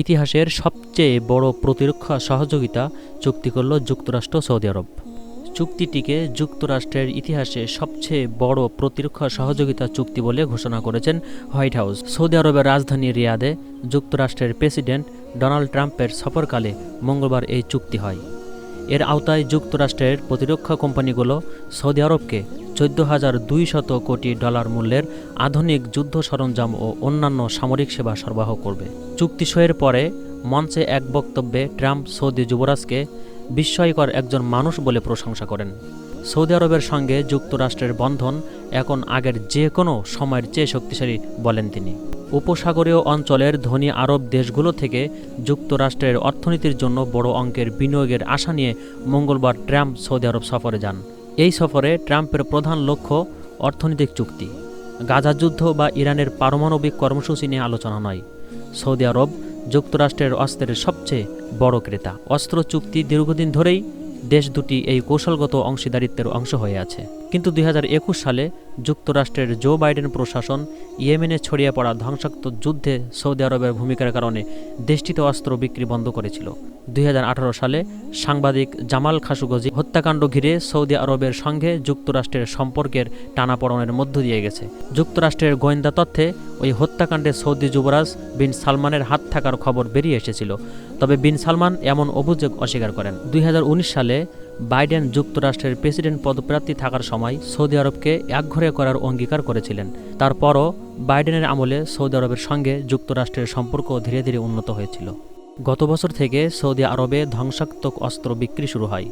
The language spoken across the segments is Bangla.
ইতিহাসের সবচেয়ে বড় প্রতিরক্ষা সহযোগিতা চুক্তি করল যুক্তরাষ্ট্র সৌদি আরব। চুক্তিটিকে যুক্তরাষ্ট্রের ইতিহাসে সবচেয়ে বড় প্রতিরক্ষা সহযোগিতা চুক্তি বলে ঘোষণা করেছেন হোয়াইট হাউস। সৌদি আরবের রাজধানী রিয়াদে যুক্তরাষ্ট্রের প্রেসিডেন্ট ডোনাল্ড ট্রাম্পের সফরকালে মঙ্গলবার এই চুক্তি হয়। এর আওতায় যুক্তরাষ্ট্রের প্রতিরক্ষা কোম্পানিগুলো সৌদি আরবকে চোদ্দ হাজার দুইশত কোটি ডলার মূল্যের আধুনিক যুদ্ধ সরঞ্জাম ও অন্যান্য সামরিক সেবা সরবরাহ করবে। চুক্তি সইয়ের পরে মঞ্চে এক বক্তব্যে ট্রাম্প সৌদি যুবরাজকে বিস্ময়কর একজন মানুষ বলে প্রশংসা করেন। সৌদি আরবের সঙ্গে যুক্তরাষ্ট্রের বন্ধন এখন আগের যে কোনো সময়ের চেয়ে শক্তিশালী বলেন তিনি। উপসাগরীয় অঞ্চলের ধনী আরব দেশগুলো থেকে যুক্তরাষ্ট্রের অর্থনীতির জন্য বড় অঙ্কের বিনিয়োগের আশা নিয়ে মঙ্গলবার ট্রাম্প সৌদি আরব সফরে যান। এই সফরে ট্রাম্পের প্রধান লক্ষ্য অর্থনৈতিক চুক্তি। গাজা যুদ্ধ বা ইরানের পারমাণবিক কর্মসূচি নিয়ে আলোচনা নয়। সৌদি আরব যুক্তরাষ্ট্রের অস্ত্রের সবচেয়ে বড় ক্রেতা। অস্ত্র চুক্তি দীর্ঘদিন ধরেই দেশ দুটি এই কৌশলগত অংশীদারিত্বের অংশ হয়ে আছে। কিন্তু দুই হাজার একুশ সালে যুক্তরাষ্ট্রের জো বাইডেন প্রশাসন ইয়েমেনে ছড়িয়ে পড়া ধ্বংসাত্মক যুদ্ধে সৌদি আরবের ভূমিকার কারণে দেশটিতে অস্ত্র বিক্রি বন্ধ করেছিল। দুই হাজার আঠারো সালে সাংবাদিক জামাল খাসুগজি হত্যাকাণ্ড ঘিরে সৌদি আরবের সঙ্গে যুক্তরাষ্ট্রের সম্পর্কের টানাপড়নের মধ্য দিয়ে গেছে। যুক্তরাষ্ট্রের গোয়েন্দা তথ্যে ওই হত্যাকাণ্ডে সৌদি যুবরাজ বিন সালমানের হাত থাকার খবর বেরিয়ে এসেছিল। তবে বিন সালমান এমন অভিযোগ অস্বীকার করেন। দুই হাজার উনিশ সালে বাইডেন যুক্তরাষ্ট্রের প্রেসিডেন্ট পদপ্রার্থী থাকার সময় সৌদি আরবকে একঘরে করার অঙ্গীকার করেছিলেন। তারপরও বাইডেনের আমলে সৌদি আরবের সঙ্গে যুক্তরাষ্ট্রের সম্পর্ক ধীরে ধীরে উন্নত হয়েছিল। গত বছর থেকে সৌদি আরবে ধ্বংসাত্মক অস্ত্র বিক্রি শুরু হয়।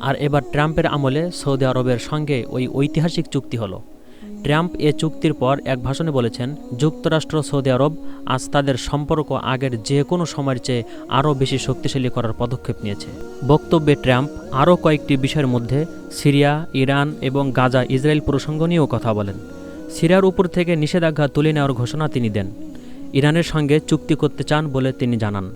আর এবার ট্রাম্পের আমলে সৌদি আরবের সঙ্গে ওই ঐতিহাসিক চুক্তি হলো। ট্রাম্প এ চুক্তির পর এক ভাষণে বলেছেন, যুক্তরাষ্ট্র সৌদি আরব আজ তাদের সম্পর্ক আগের যে কোনো সময়ের চেয়ে আরও বেশি শক্তিশালী করার পদক্ষেপ নিয়েছে। বক্তব্যে ট্রাম্প আরও কয়েকটি বিষয়ের মধ্যে সিরিয়া, ইরান এবং গাজা ইসরায়েল প্রসঙ্গ নিয়েও কথা বলেন। সিরিয়ার উপর থেকে নিষেধাজ্ঞা তুলে নেওয়ার ঘোষণা তিনি দেন। ইরানের সঙ্গে চুক্তি করতে চান বলে তিনি জানান।